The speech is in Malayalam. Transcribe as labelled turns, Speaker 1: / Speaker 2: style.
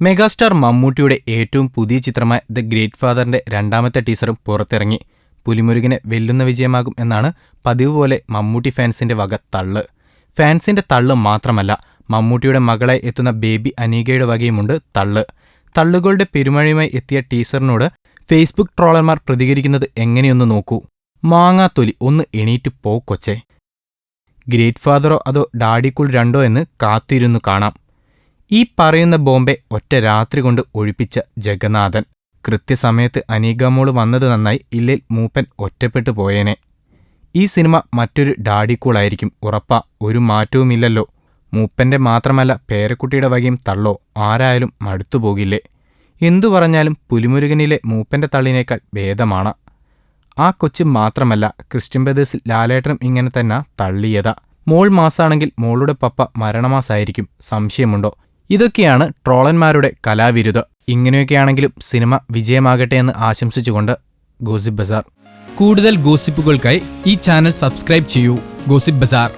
Speaker 1: മെഗാസ്റ്റാർ മമ്മൂട്ടിയുടെ ഏറ്റവും പുതിയ ചിത്രമായ ദ ഗ്രേറ്റ് ഫാദറിന്റെ രണ്ടാമത്തെ ടീസറും പുറത്തിറങ്ങി. പുലിമുരുകനെ വെല്ലുന്ന വിജയമാകും എന്നാണ് പതിവ് പോലെ മമ്മൂട്ടി ഫാൻസിന്റെ വക തള്ള്. ഫാൻസിന്റെ തള്ള് മാത്രമല്ല മമ്മൂട്ടിയുടെ മകളെ എത്തുന്ന ബേബി അനീകയുടെ വകയുമുണ്ട് തള്ള്. തള്ളുകളുടെ പെരുമഴയുമായി എത്തിയ ടീസറിനോട് ഫേസ്ബുക്ക് ട്രോളർമാർ പ്രതികരിക്കുന്നത് എങ്ങനെയൊന്ന് നോക്കൂ. മാങ്ങാത്തൊലി ഒന്ന് എണീറ്റ് പോ കൊച്ചേ. ഗ്രേറ്റ് ഫാദറോ അതോ ഡാഡിക്കുൾ രണ്ടോ എന്ന് കാത്തിരുന്നു കാണാം. ഈ പറയുന്ന ബോംബെ ഒറ്റ രാത്രി കൊണ്ട് ഒഴിപ്പിച്ച ജഗന്നാഥൻ. കൃത്യസമയത്ത് അനീഗമോൾ വന്നത് നന്നായി ഇല്ലേൽ മൂപ്പൻ ഒറ്റപ്പെട്ടു പോയേനെ. ഈ സിനിമ മറ്റൊരു ഡാഡിക്കൂളായിരിക്കും ഉറപ്പാ ഒരു മാറ്റവുമില്ലല്ലോ. മൂപ്പന്റെ മാത്രമല്ല പേരക്കുട്ടിയുടെ വകയും തള്ളോ ആരായാലും മടുത്തു പോകില്ലേ. എന്തു പറഞ്ഞാലും പുലിമുരുകനിലെ മൂപ്പന്റെ തള്ളിനേക്കാൾ ഭേദമാണ്. ആ കൊച്ചു മാത്രമല്ല ക്രിസ്ത്യൻ ബ്രദേഴ്സിൽ ലാലേട്ടനും ഇങ്ങനെ തന്നെ തള്ളിയതാ. മോൾ മാസാണെങ്കിൽ മോളുടെ പപ്പ മരണമാസായിരിക്കും സംശയമുണ്ടോ? ഇതൊക്കെയാണ് ട്രോളന്മാരുടെ കലാവിരുത്. ഇങ്ങനെയൊക്കെയാണെങ്കിലും സിനിമ വിജയമാകട്ടെ എന്ന് ആശംസിച്ചുകൊണ്ട് ഗോസിപ്പ് ബസാർ. കൂടുതൽ ഗോസിപ്പുകൾക്കായി ഈ ചാനൽ സബ്സ്ക്രൈബ് ചെയ്യൂ ഗോസിപ്പ് ബസാർ.